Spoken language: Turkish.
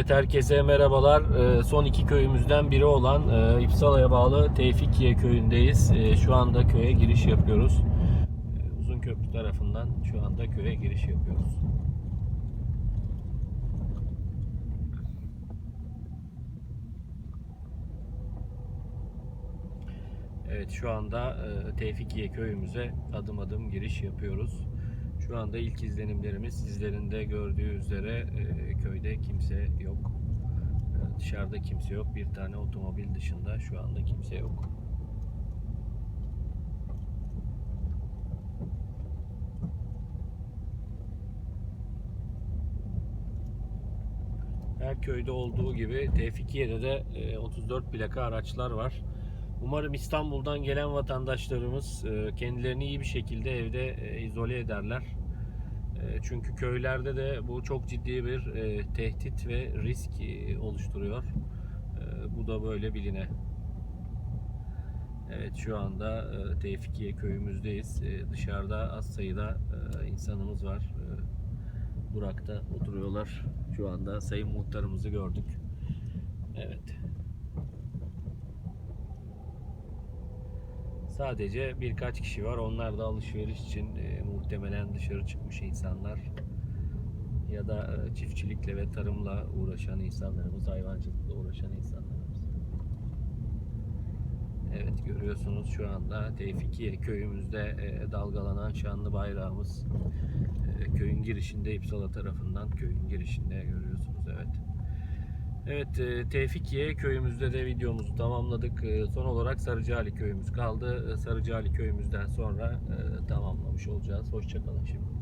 Evet herkese merhabalar. Ee, Son iki köyümüzden biri olan e, İpsala'ya bağlı Tevfikiye köyündeyiz. E, Şu anda köye giriş yapıyoruz. E, Uzun Köprü tarafından şu anda köye giriş yapıyoruz. Evet şu anda e, Tevfikiye köyümüze adım adım giriş yapıyoruz. Şu anda ilk izlenimlerimiz sizlerin de gördüğü üzere e, kimse yok. E, dışarıda kimse yok. Bir tane otomobil dışında şu anda kimse yok. Her köyde olduğu gibi Tevfikiye'de de e, 34 plaka araçlar var. Umarım İstanbul'dan gelen vatandaşlarımız e, kendilerini iyi bir şekilde evde e, izole ederler. E, Çünkü köylerde de bu çok ciddi bir e, tehdit ve risk e, oluşturuyor. E, Bu da böyle biline. Evet şu anda e, Tevfikiye köyümüzdeyiz. Dışarıda az sayıda insanımız var. Durakta oturuyorlar. Şu anda sayın muhtarımızı gördük. Evet. Sadece birkaç kişi var. Onlar da alışveriş için e, muhtemelen dışarı çıkmış insanlar. Ya da e, çiftçilikle ve tarımla uğraşan insanlarımız, hayvancılıkla uğraşan insanlarımız. Evet görüyorsunuz şu anda Tevfikiye köyümüzde e, dalgalanan şanlı bayrağımız. Köyün girişinde İpsala tarafından köyün girişinde görüyorsunuz evet. Evet e, Tevfikiye köyümüzde de videomuzu tamamladık. E, Son olarak Sarıcaali köyümüz kaldı. E, Sarıcaali köyümüzden sonra tamamlamış olacağız. Hoşçakalın şimdi.